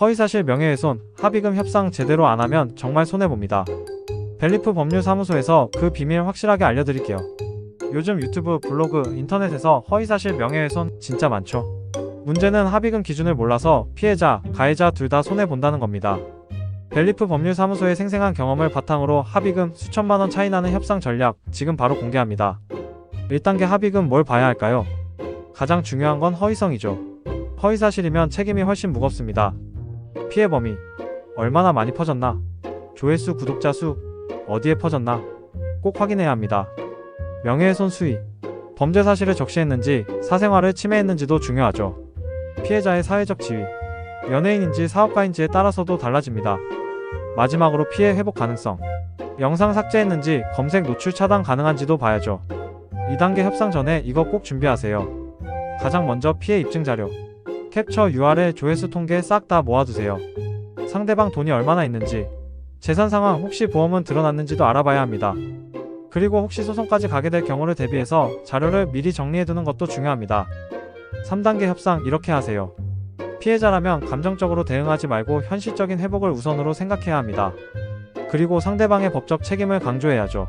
허위사실 명예훼손, 합의금 협상 제대로 안 하면 정말 손해봅니다. 벨리프 법률사무소에서 그 비밀 확실하게 알려드릴게요. 요즘 유튜브, 블로그, 인터넷에서 허위사실 명예훼손 진짜 많죠. 문제는 합의금 기준을 몰라서 피해자, 가해자 둘 다 손해본다는 겁니다. 벨리프 법률사무소의 생생한 경험을 바탕으로 합의금 수천만 원 차이 나는 협상 전략 지금 바로 공개합니다. 1단계 합의금 뭘 봐야 할까요? 가장 중요한 건 허위성이죠. 허위사실이면 책임이 훨씬 무겁습니다. 피해 범위, 얼마나 많이 퍼졌나? 조회수, 구독자 수, 어디에 퍼졌나? 꼭 확인해야 합니다. 명예훼손 수위, 범죄 사실을 적시했는지, 사생활을 침해했는지도 중요하죠. 피해자의 사회적 지위, 연예인인지 사업가인지에 따라서도 달라집니다. 마지막으로 피해 회복 가능성, 영상 삭제했는지, 검색 노출 차단 가능한지도 봐야죠. 2단계 협상 전에 이거 꼭 준비하세요. 가장 먼저 피해 입증 자료, 캡처 URL 조회수 통계 싹 다 모아두세요. 상대방 돈이 얼마나 있는지, 재산 상황 혹시 보험은 드러났는지도 알아봐야 합니다. 그리고 혹시 소송까지 가게 될 경우를 대비해서 자료를 미리 정리해두는 것도 중요합니다. 3단계 협상 이렇게 하세요. 피해자라면 감정적으로 대응하지 말고 현실적인 회복을 우선으로 생각해야 합니다. 그리고 상대방의 법적 책임을 강조해야죠.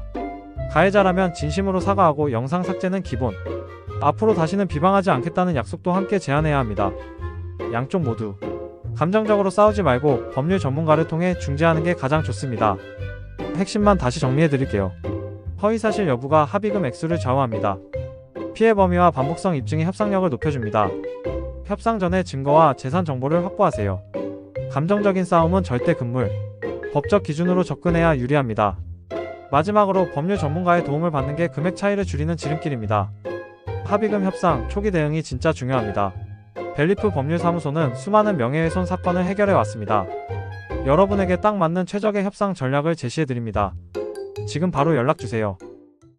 가해자라면 진심으로 사과하고 영상 삭제는 기본. 앞으로 다시는 비방하지 않겠다는 약속도 함께 제안해야 합니다. 양쪽 모두 감정적으로 싸우지 말고 법률 전문가를 통해 중재하는 게 가장 좋습니다. 핵심만 다시 정리해 드릴게요. 허위사실 여부가 합의금 액수를 좌우합니다. 피해 범위와 반복성 입증이 협상력을 높여줍니다. 협상 전에 증거와 재산 정보를 확보하세요. 감정적인 싸움은 절대 금물. 법적 기준으로 접근해야 유리합니다. 마지막으로 법률 전문가의 도움을 받는 게 금액 차이를 줄이는 지름길입니다. 합의금 협상 초기 대응이 진짜 중요합니다. 벨리프 법률사무소는 수많은 명예훼손 사건을 해결해 왔습니다. 여러분에게 딱 맞는 최적의 협상 전략을 제시해 드립니다. 지금 바로 연락 주세요.